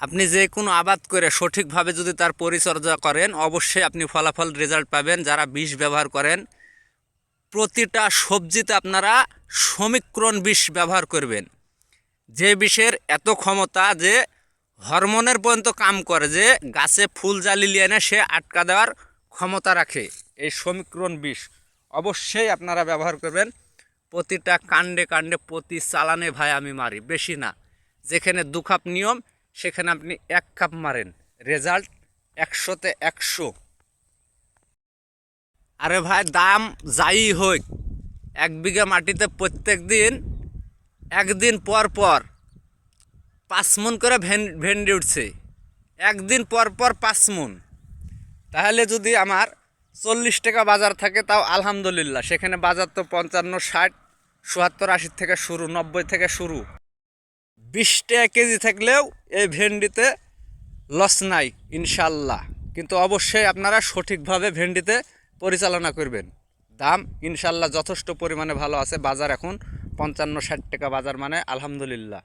আপনি যে কোনো আবাদ করে সঠিকভাবে যদি তার পরিচর্যা করেন, অবশ্যই আপনি ফলাফল রেজাল্ট পাবেন। যারা বিষ ব্যবহার করেন, প্রতিটা সবজিতে আপনারা সমীকরণ বিষ ব্যবহার করবেন। যে বিষের এত ক্ষমতা যে হরমোনের পর্যন্ত কাম করে, যে গাছে ফুল জালি লিয়ে এনে সে আটকা দেওয়ার ক্ষমতা রাখে এই সমীকরণ বিষ। অবশ্যই আপনারা ব্যবহার করবেন। প্রতিটা কাণ্ডে কাণ্ডে প্রতি চালানে ভাই আমি মারি, বেশি না। যেখানে দু কাপ নিয়ম সেখানে আপনি এক কাপ মারেন। রেজাল্ট একশোতে একশো। আরে ভাই, দাম যাই হোক, এক বিঘা মাটিতে প্রত্যেক দিন, একদিন পর পর পাঁচ মন করে ভেন- ভেন্ডি উঠছে। একদিন পর পর পাঁচ মন। তাহলে যদি আমার চল্লিশ টাকা বাজার থাকে, তাও আলহামদুলিল্লাহ। সেখানে বাজার তো পঞ্চান্ন, ষাট চুয়াত্তর আশি থেকে শুরু, নব্বই থেকে শুরু। বিশ টাকা কেজি থাকলেও এই ভেন্ডিতে লস নাই ইনশাল্লাহ কিন্তু অবশ্যই আপনারা সঠিকভাবে ভেন্ডিতে পরিচালনা করবেন। দাম ইনশাল্লাহ যথেষ্ট পরিমাণে ভালো আছে। বাজার এখন পঞ্চান্ন ষাট টাকা বাজার মানে আলহামদুলিল্লাহ।